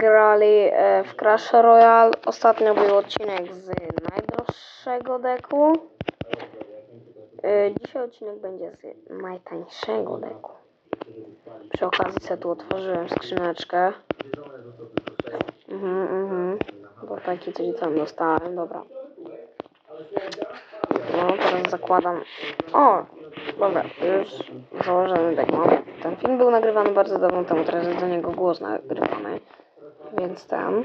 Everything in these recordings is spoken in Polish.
grali e, w Crash Royale. Ostatnio był odcinek z najdroższego deku. E, Dzisiaj odcinek będzie z najtańszego deku. Przy okazji sobie tu otworzyłem skrzyneczkę. Mhm, mhm. Bo taki coś tam dostałem, dobra. No, teraz zakładam. O! Dobra, już założony tak mam. Ten film był nagrywany bardzo dawno temu, teraz jest do niego głos nagrywany. Więc ten.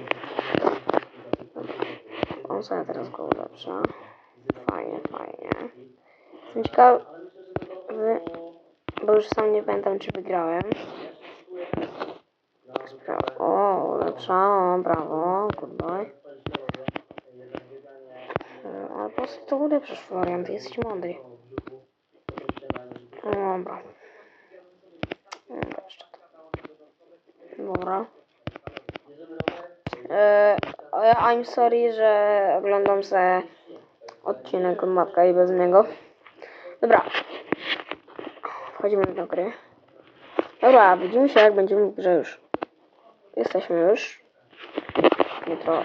On sobie teraz go ulepsza. Fajnie, fajnie. Jestem ciekawy, bo już sam nie pamiętam, czy wygrałem. Spra- O, brawo, good boy. E, Ale po prostu to ulepszasz, Florian, ty jesteś mądry. No Dobra. Dobra, jeszcze. Dobra. E, I'm sorry, że oglądam se odcinek od matka i bez niego. Dobra. Wchodzimy do gry. Dobra, widzimy się jak będziemy w już. Jesteśmy już. Jutro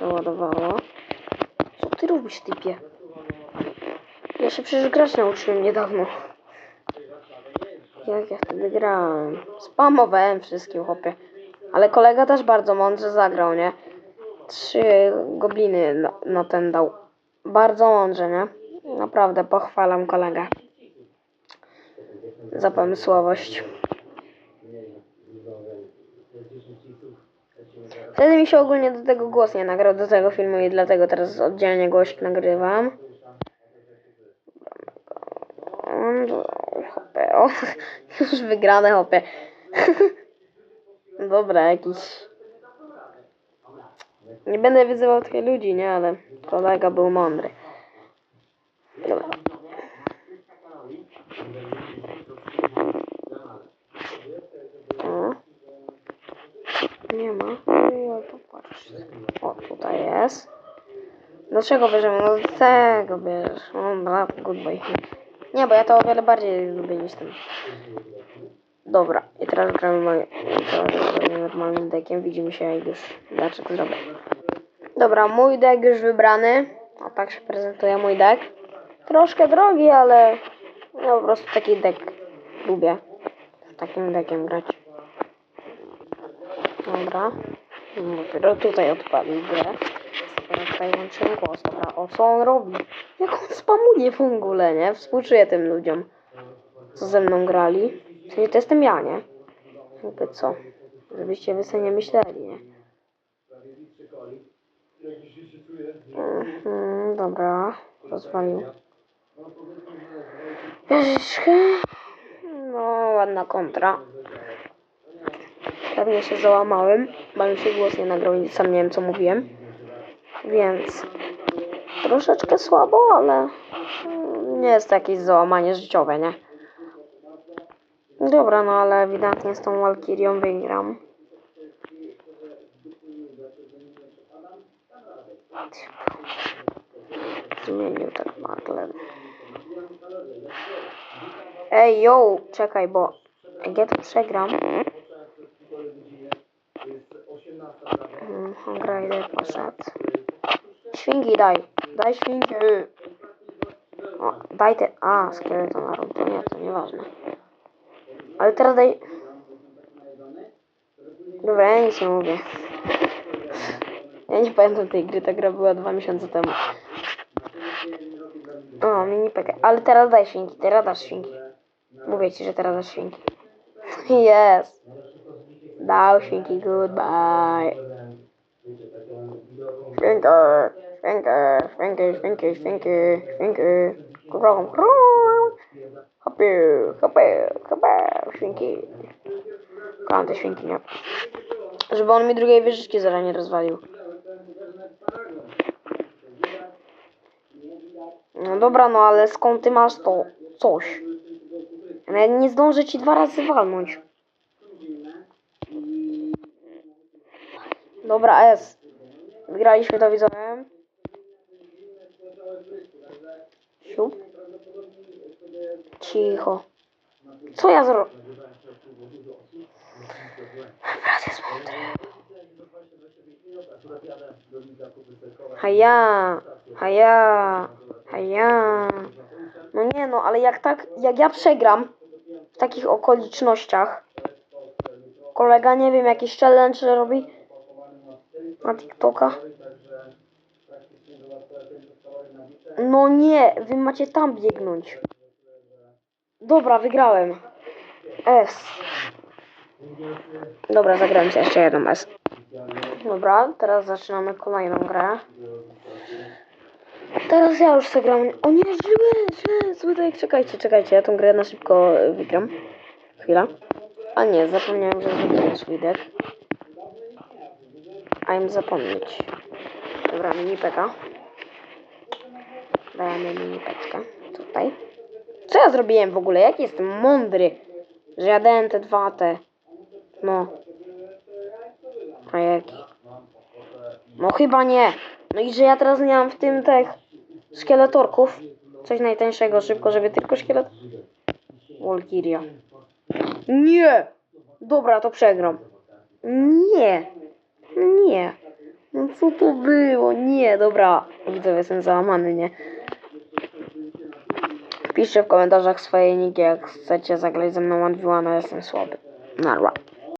załadowało. Co ty robisz, typie? Ja się przecież grać nauczyłem niedawno. Jak ja wtedy grałem? Spamowałem wszystkim, chłopie. Ale kolega też bardzo mądrze zagrał, nie? Trzy gobliny na, na ten dał. Bardzo mądrze, nie? Naprawdę pochwalam kolegę. Za pomysłowość. Wtedy mi się ogólnie do tego głos nie nagrał, do tego filmu i dlatego teraz oddzielnie głosik nagrywam. Już wygrane hopie. Dobra, jakiś... Nie będę wyzywał tych ludzi, nie, ale kolega był mądry. Dobra. O. Nie ma. O, tutaj jest. Dlaczego bierzemy? No do tego bierzesz. O, brat, good boy. Nie, bo ja to o wiele bardziej lubię niż ten. Dobra, i teraz gramy moim normalnym deckiem. Widzimy się jak już daczek zrobię. Dobra, mój deck już wybrany. O, tak się prezentuje mój deck. Troszkę drogi, ale ja po prostu taki deck lubię. Z takim deckiem grać. Dobra. No, Dopiero tutaj odpalił grę. Teraz tutaj włączyłem głos. Dobra, o co on robi? Jak on spamuje w ogóle, nie? Współczuję tym ludziom, co ze mną grali. Sensie to jestem ja, nie? Jakby co? Żebyście wy sobie nie myśleli, nie? Mhm, dobra. Rozwalił. Wieżyczkę. No, ładna kontra. Pewnie się załamałem, bo mi się głos nie nagrał i sam nie wiem co mówiłem. Więc troszeczkę słabo, ale nie jest to jakieś załamanie życiowe, nie? Dobra, no ale ewidentnie z tą Walkirią wygram. Zmienił tak nagle. Ej, yo, czekaj, bo jak ja to przegram... Mhm, Grajder poszedł. Świnki daj. Daj świnki. O, daj te... A, skeleton arm. To nie, to nieważne. Ale teraz daj... Dobra, ja nic nie mówię. Ja nie pamiętam tej gry, ta gra była dwa miesiące temu. O, mini pekę. Ale teraz daj świnki, teraz dasz świnki. Mówię ci, że teraz dasz świnki. Jest. Dał świnki, goodbye. Świnki, świnki, świnki, świnki, świnki, świnki. Krom, krom. Hopie, hopie, hopie, świnki. Kocham te świnki, nie? Żeby on mi drugiej wieżyczki zaraz nie rozwalił. No dobra, no ale skąd ty masz to coś? Ja nie zdążę ci dwa razy walnąć. Dobra, S. Wygraliśmy to widzowie. Siup. Cicho. Co ja zrobię? Naprawdę jest mądry. Haja, haja, haja. No nie no, ale jak tak, jak ja przegram w takich okolicznościach, kolega nie wiem, jakiś challenge robi na TikToka. No nie, wy macie tam biegnąć. Dobra, wygrałem. S. Dobra, zagrałem sobie jeszcze jedną S. Dobra, teraz zaczynamy kolejną grę. Teraz ja już zagram. O nie, źle, źle, zły deck. Czekajcie, czekajcie, ja tą grę na szybko y, wygram. Chwila. A nie, zapomniałem, że zrobiłem swój deck. A im zapomnieć. Dobra, mini peka. Dajemy mini peczkę. Tutaj. Co ja zrobiłem w ogóle? Jak jestem mądry, że ja dałem te dwa te. No. A jaki? No chyba nie. No i że ja teraz nie mam w tym tych szkieletorków. Coś najtańszego szybko, żeby tylko szkielet. Walkiria. Nie! Dobra, to przegram. Nie. Nie. No co to było? Nie, dobra. Widzę, jestem załamany, nie? Piszcie w komentarzach swoje niki, jak chcecie zagrać ze mną one v one, jestem słaby. Narwa.